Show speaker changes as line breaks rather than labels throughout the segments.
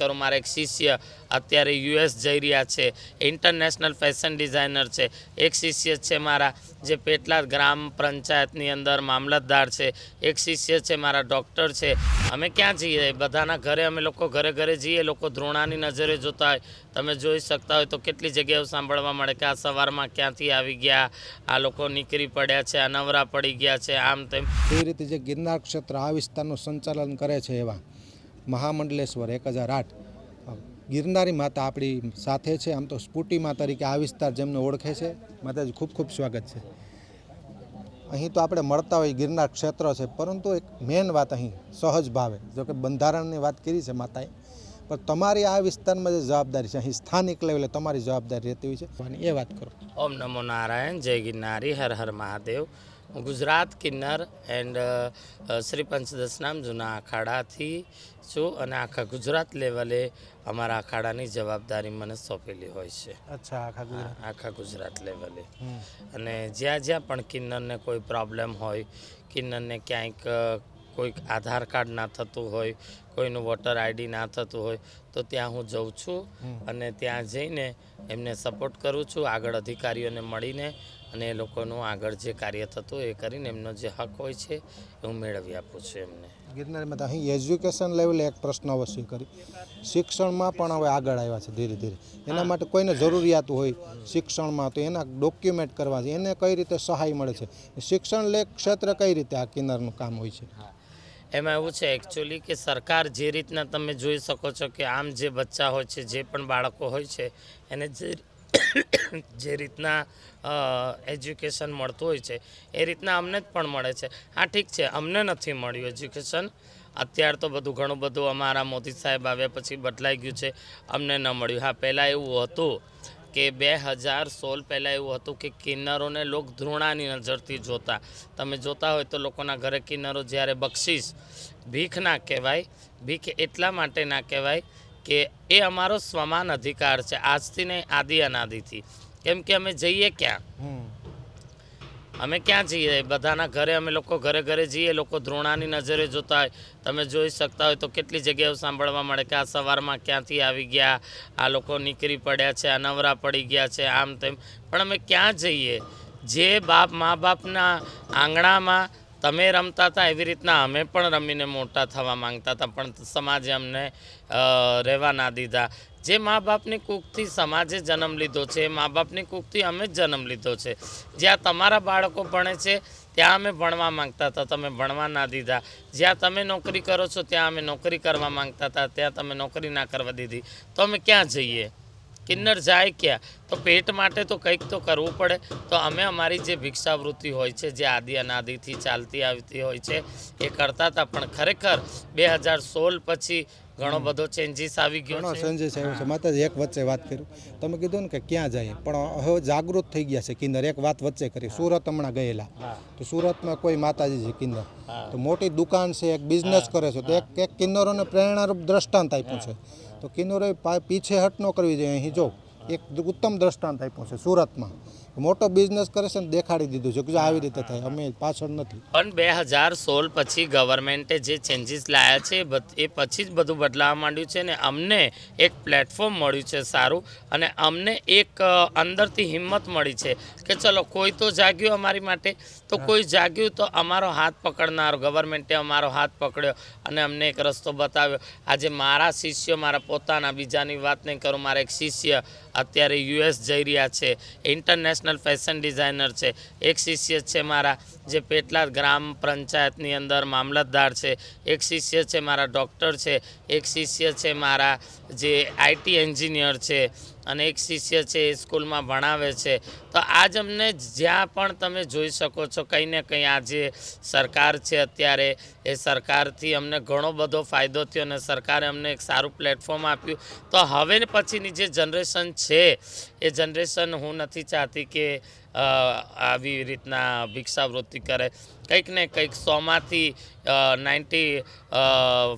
કરું, મારા એક શિષ્ય અત્યારે યુએસ જઈ રહ્યા છે, ઇન્ટરનેશનલ ફેશન ડિઝાઇનર છે. એક શિષ્ય છે મારા, જે પેટલાદ ગ્રામ પંચાયતની અંદર મામલતદાર છે. એક શિષ્ય છે મારા ડૉક્ટર છે. અમે ક્યાં જઈએ? બધાના ઘરે અમે લોકો ઘરે ઘરે જઈએ, લોકો ધ્રોણાની નજરે જોતા હોય. તમે જોઈ શકતા હોય તો કેટલી જગ્યાઓ સાંભળવા મળે કે આ સવારમાં ક્યાંથી આવી ગયા, આ લોકો નીકળી પડ્યા છે, આ નવરા પડી ગયા છે, આમ તેમ.
એ રીતે જે ગિરનાર ક્ષેત્ર આ વિસ્તારનું સંચાલન કરે છે એવા. મહામંડલેશ્વર એક હજાર આઠ. ગિરનારી માતા આપણી સાથે છે. આમ તો સ્ફૂટીમાં તરીકે આ વિસ્તાર જેમને ઓળખે છે. માતાજી ખૂબ ખૂબ સ્વાગત છે. અહીં તો આપણે મળતા હોય ગિરનાર ક્ષેત્ર છે પરંતુ એક મેન વાત અહીં સહજ ભાવે. જો કે બંધારણની વાત કરી છે માતાએ. પણ તમારી આ વિસ્તારમાં જે જવાબદારી છે અહીં સ્થાનિક લેવલે તમારી જવાબદારી રહેતી હોય છે. અને એ વાત કરો.
ઓમ નમો નારાયણ જય ગિરનારી હર હર મહાદેવ. ગુજરાત કિન્નર એન્ડ શ્રી પંચદશનામ જૂના અખાડાથી છું અને આખા ગુજરાત લેવલે અમારા અખાડાની જવાબદારી મને સોંપેલી હોય છે.
અચ્છા આખા
આખા ગુજરાત લેવલે. અને જ્યાં જ્યાં પણ કિન્નરને કોઈ પ્રોબ્લેમ હોય કિન્નરને ક્યાંક કોઈક આધાર કાર્ડ ના થતું હોય કોઈનું વોટર આઈડી ના થતું હોય તો ત્યાં હું જઉં છું અને ત્યાં જઈને એમને સપોર્ટ કરું છું આગળ અધિકારીઓને મળીને અને એ લોકોનું આગળ જે કાર્ય થતું એ કરીને એમનો જે હક હોય છે એ હું મેળવી આપું છું એમને.
ગિરનારમાં તો અહીં એજ્યુકેશન લેવલે એક પ્રશ્ન અવશ્ય કરી. શિક્ષણમાં પણ હવે આગળ આવ્યા છે ધીરે ધીરે. એના માટે કોઈને જરૂરિયાત હોય શિક્ષણમાં તો એના ડોક્યુમેન્ટ કરવા છે. એને કઈ રીતે સહાય મળે છે? શિક્ષણ લે ક્ષેત્ર કઈ રીતે આ કિન્નરનું કામ હોય છે?
એમાં એવું છે એકચ્યુઅલી કે સરકાર જે રીતના તમે જોઈ શકો છો કે આમ જે બચ્ચા હોય છે જે પણ બાળકો હોય છે એને જે જે રીતના એજ્યુકેશન મળતું હોય છે, એ રીતના અમને જ પણ મળે છે. હા, ઠીક છે, અમને નથી મળ્યું એજ્યુકેશન અત્યાર તો બધું ઘણું બધું અમારા મોદી સાહેબ આવ્યા પછી બદલાઈ ગયું છે, અમને ન મળ્યું. હા, પહેલાં એવું હતું કે બે હજાર સોળ પહેલાં એવું હતું કે કિન્નરોને લોક ધૃણાની નજરથી જોતા. તમે જોતા હોય તો લોકોના ઘરે કિન્નરો જ્યારે બક્ષિસ ભીખ ના કહેવાય, ભીખ એટલા માટે ના કહેવાય કે એ અમારો સ્વમાન અધિકાર છે. આજથી નહીં આદિ અનાદિથી. કેમ કે અમે જઈએ ક્યાં? અમે ક્યાં જઈએ? બધાના ઘરે અમે લોકો ઘરે ઘરે જઈએ લોકો ધ્રોણાની નજરે જોતા હોય. તમે જોઈ શકતા હોય તો કેટલી જગ્યાઓ સાંભળવા મળે કે આ સવારમાં ક્યાંથી આવી ગયા આ લોકો નીકળી પડ્યા છે અનવરા પડી ગયા છે આમ તેમ. પણ અમે ક્યાં જઈએ? જે બાપ મા બાપના આંગણામાં તમે રમતા હતા એવી રીતના અમે પણ રમીને મોટા થવા માંગતા હતા, પણ સમાજે અમને રહેવા ના દીધા. જે મા બાપની કૂકથી સમાજે જન્મ લીધો છે એ મા બાપની કૂકથી અમે જ જન્મ લીધો છે. જ્યાં તમારા બાળકો ભણે છે, ત્યાં અમે ભણવા માંગતા હતા, તમે ભણવા ના દીધા. જ્યાં તમે નોકરી કરો છો, ત્યાં અમે નોકરી કરવા માંગતા હતા, ત્યાં તમે નોકરી ના કરવા દીધી. તો અમે ક્યાં જઈએ? કિન્નર જાય ક્યાં? તો પેટ માટે તો કંઈક તો કરવું પડે. તો અમે અમારી જે ભિક્ષાવૃત્તિ હોય છે, જે આદિ અનાદિથી ચાલતી આવતી હોય છે, એ કરતા હતા. પણ ખરેખર બે હજાર સોળ પછી ઘણો બધો ચેન્જીસ આવી ગયો
ઘણો ચેન્જીસ આવ્યો છે. માતાજી એક વચ્ચે વાત કર્યું તમે કીધું ને કે ક્યાં જાય પણ હવે જાગૃત થઈ ગયા છે કિન્નર. એક વાત વચ્ચે કરી. સુરત હમણાં ગયેલા. તો સુરતમાં કોઈ માતાજી છે કિન્નર? તો મોટી દુકાન છે એક બિઝનેસ કરે છે. તો એક એક કિન્નરોને પ્રેરણારૂપ દ્રષ્ટાંત આપ્યું છે. તો કિન્નરોએ પા- પીછેહટ ન કરવી જોઈએ. અહીં જો એક ઉત્તમ દ્રષ્ટાંત આપ્યું છે સુરતમાં. મોટો બિઝનેસ કરે છે ને દેખાડી દીધું છે. કે જો આવી રીતે થાય અમે પાછળ નથી.
પણ બે હજાર સોળ પછી ગવર્મેન્ટે જે ચેન્જીસ લાયા છે એ પછી જ બધું બદલાવા માંડ્યું છે ને અમને એક પ્લેટફોર્મ મળ્યું છે સારું અને અમને એક અંદરથી હિંમત મળી છે કે ચલો કોઈ તો જાગ્યું અમારી માટે તો કોઈ જાગ્યું તો અમારો હાથ પકડનારો ગવર્મેન્ટે અમારો હાથ પકડ્યો અને અમને એક રસ્તો બતાવ્યો. આજે મારા શિષ્યો મારા પોતાના બીજાની વાત નહીં કરું મારા એક શિષ્ય અત્યારે યુએસ જઈ રહ્યા છે ઇન્ટરનેશનલ ફેશન ડિઝાઇનર છે. એક શિષ્ય છે મારા. જે પેટલાદ ગ્રામ પંચાયતની અંદર મામલતદાર છે, એક શિષ્ય છે મારા ડૉક્ટર છે, એક શિષ્ય છે મારા જે આઈટી એન્જિનિયર છે અને એક શિષ્ય છે એ સ્કૂલમાં ભણાવે છે. તો આજ અમને જ્યાં પણ તમે જોઈ શકો છો કંઈ ને કંઈ આજે સરકાર છે અત્યારે, એ સરકારથી અમને ઘણો બધો ફાયદો થયો અને સરકારે અમને એક સારું પ્લેટફોર્મ આપ્યું. તો હવે પછીની જે જનરેશન છે, એ જનરેશન હું નથી ચાહતી કે આવી રીતના ભિક્ષાવૃત્તિ કરે. કંઈક ને કંઈક સોમાંથી નાઇન્ટી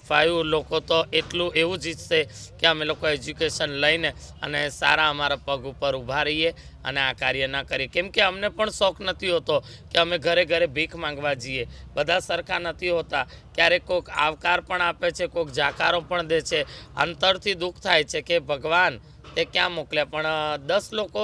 ફાઇવ લોકો તો એટલું એવું જ ઈચ્છશે કે અમે લોકો એજ્યુકેશન લઈને અને સારા અમારા પગ ઉપર ઊભા રહીએ અને આ કાર્ય ના કરીએ. કેમ કે અમને પણ શોખ નથી હોતો કે અમે ઘરે ઘરે ભીખ માંગવા જઈએ. બધા સરખા નથી હોતા. ક્યારેક કોઈક આવકાર પણ આપે છે કોઈક જાકારો પણ દે છે. અંતરથી દુઃખ થાય છે કે ભગવાન તે ક્યાં મોકલ્યા પણ દસ લોકો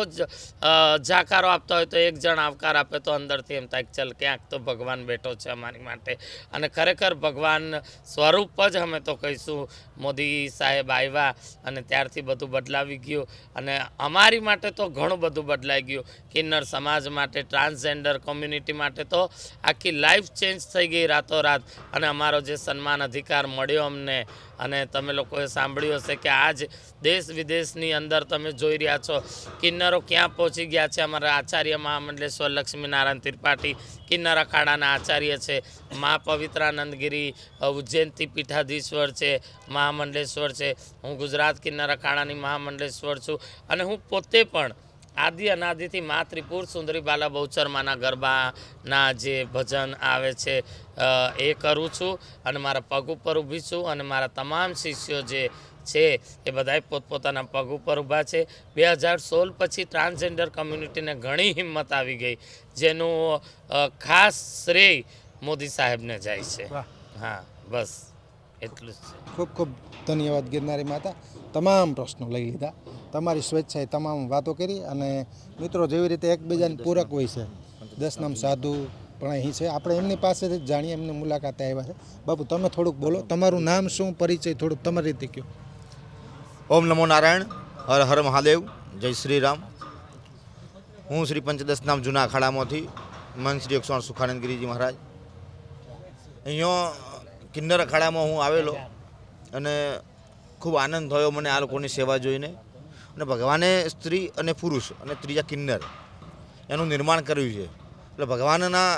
જાકારો આપતા હોય તો એક જણ આવકાર આપે તો અંદરથી એમ થાય ચલ, ક્યાંક તો ભગવાન બેઠો છે અમારી માટે. અને ખરેખર ભગવાન સ્વરૂપ જ અમે તો કહીશું, મોદી સાહેબ આવ્યા અને ત્યારથી બધું બદલાવી ગયું. અને અમારી માટે તો ઘણું બધું બદલાઈ ગયું કિન્નર સમાજ માટે, ટ્રાન્સજેન્ડર કોમ્યુનિટી માટે તો આખી લાઈફ ચેન્જ થઈ ગઈ રાતોરાત. અને અમારો જે સન્માન અધિકાર મળ્યો અમને અને તમે લોકોએ સાંભળ્યું હશે કે આજ દેશ વિદેશની અંદર તમે જોઈ રહ્યા છો, કિન્નરો ક્યાં પહોંચી ગયા છે? અમારા આચાર્ય મહામંડલેશ્વર લક્ષ્મીનારાયણ ત્રિપાઠી કિન્નર અખાડાના આચાર્ય છે, મા પવિત્રાનંદગીરી ઉજ્જૈનથી પીઠાધીશ્વર છે, મહામંડલેશ્વર છે. હું ગુજરાત કિન્નર અખાડાની મહામંડલેશ્વર છું અને હું પોતે પણ આદિ અનાદિથી મા ત્રિપુર સુંદરી બાલા બહુચરમાના ગરબાના જે ભજન આવે છે એ કરું છું અને મારા પગ ઉપર ઊભી છું અને મારા તમામ શિષ્યો જે છે એ બધાય પોતપોતાના પગ ઉપર ઊભા છે. બે હજાર સોળ પછી ટ્રાન્સજેન્ડર કમ્યુનિટીને ઘણી હિંમત આવી ગઈ જેનું ખાસ શ્રેય મોદી સાહેબને જાય છે. હા બસ. એટલું જ છે.
ખૂબ ખૂબ ધન્યવાદ ગિરનારી માતા. તમામ પ્રશ્નો લઈ લીધા. તમારી સ્વેચ્છાએ તમામ વાતો કરી અને મિત્રો જેવી રીતે એકબીજાને પૂરક હોય છે. દસનામ સાધુ પણ અહીં છે. આપણે એમની પાસેથી જ જાણીએ એમની મુલાકાતે આવ્યા છે. બાપુ તમે થોડુંક બોલો. તમારું નામ શું પરિચય થોડુંક તમારી રીતે કહો.
ઓમ નમો નારાયણ. હર હર મહાદેવ. જય શ્રી રામ હું શ્રી પંચદશ નામ જૂના અખાડામાંથી મન શ્રી અક્ષર સુખાનંદ ગિરિજી મહારાજ. અહીંયા કિન્નર અખાડામાં હું આવેલો અને ખૂબ આનંદ થયો મને આ લોકોની સેવા જોઈને. અને ભગવાને સ્ત્રી અને પુરુષ અને ત્રીજા કિન્નર એનું નિર્માણ કર્યું છે. એટલે ભગવાનના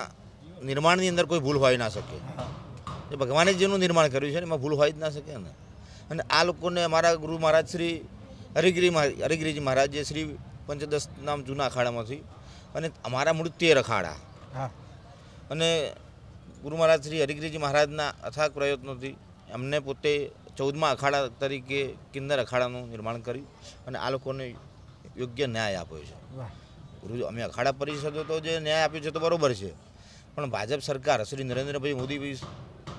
નિર્માણની અંદર કોઈ ભૂલ હોઈ ના શકે. એ ભગવાને જેનું નિર્માણ કર્યું છે ને એમાં ભૂલ હોય જ ના શકે ને. અને આ લોકોને અમારા ગુરુ મહારાજ શ્રી હરિગીરી હરિગીરીજી મહારાજ જે શ્રી પંચદશ નામ જૂના અખાડામાંથી. અને અમારા મૂળ તેર અખાડા.
હા.
અને ગુરુ મહારાજ શ્રી હરિગીરીજી મહારાજના અથાગ પ્રયત્નોથી એમને પોતે ચૌદમા અખાડા તરીકે કિન્નર અખાડાનું નિર્માણ કર્યું અને આ લોકોને યોગ્ય ન્યાય આપ્યો છે. ગુરુ અમે અખાડા પરિષદો તો જે ન્યાય આપ્યો છે તો બરોબર છે. પણ ભાજપ સરકાર શ્રી નરેન્દ્રભાઈ મોદી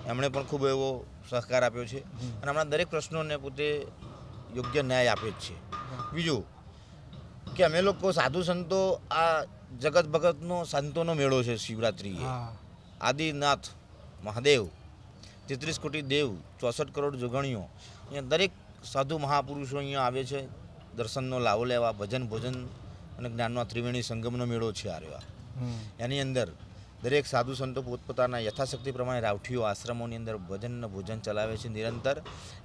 એમણે પણ ખૂબ એવો સહકાર આપ્યો છે અને હમણાં દરેક પ્રશ્નોને પોતે યોગ્ય ન્યાય આપે જ છે. બીજું કે અમે લોકો સાધુ સંતો આ જગત ભગતનો સંતોનો મેળો છે શિવરાત્રિએ. આદિનાથ મહાદેવ તેત્રીસ કોટી દેવ ચોસઠ કરોડ જોગણીઓ. અહીંયા દરેક સાધુ મહાપુરુષો અહીંયા આવે છે દર્શનનો લાવો લેવા ભજન ભોજન અને જ્ઞાનનો ત્રિવેણી સંગમનો મેળો છે આ રહ્યો. એની અંદર દરેક સાધુ સંતો પોતપોતાના યથાશક્તિ પ્રમાણે રાવઠીઓ આશ્રમોની અંદર ભજન અને ભોજન ચલાવે છે નિરંતર.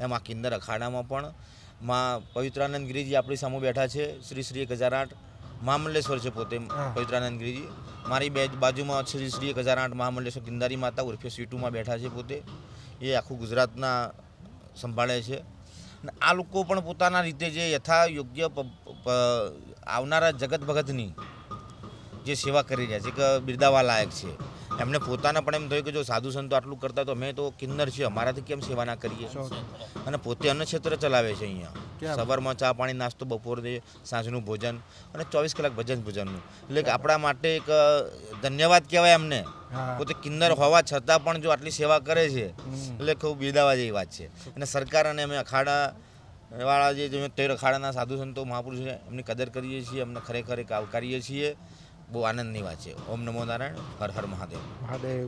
એમાં કિન્નર અખાડામાં પણ માં પવિત્રાનંદ ગિરિજી આપણી સામે બેઠા છે. શ્રી શ્રી એક હજાર આઠ મહામંડલેશ્વર છે પોતે
હા.
પવિત્રાનંદ ગિરિજી મારી બે બાજુમાં શ્રી શ્રી એક હજાર આઠ મહામંડલેશ્વર કિંદારી માતા ઉર્ફે સીટુમાં બેઠા છે પોતે. એ આખું ગુજરાતના સંભાળે છે. ને આ લોકો પણ પોતાના રીતે જે યથા યોગ્ય આવનારા જગત ભગતની જે સેવા કરી રહ્યા છે કે બિરદાવા લાયક છે. એમને પોતાને પણ એમ થયું કે જો સાધુ સંતો આટલું કરતા તો અમે તો કિન્નર છે અમારાથી કેમ સેવા ના કરીએ? અને પોતે અન્ન ક્ષેત્ર ચલાવે છે અહીંયા? સવારમાં ચા પાણી નાસ્તો બપોરે સાંજનું ભોજન અને ચોવીસ કલાક ભજન ભોજનનું. એટલે કે આપણા માટે એક ધન્યવાદ કહેવાય એમને. પોતે કિન્નર હોવા છતાં પણ જો આટલી સેવા કરે છે એટલે ખૂબ બિરદાવા જેવી વાત છે. અને સરકાર અને અમે અખાડા વાળા જે તેર અખાડાના સાધુ સંતો મહાપુરુષો છે એમની કદર કરીએ છીએ એમને ખરેખર એક આવકારીએ છીએ. બહુ આનંદની વાત છે. ઓમ નમો નારાયણ હર હર મહાદેવ.
મહાદેવ.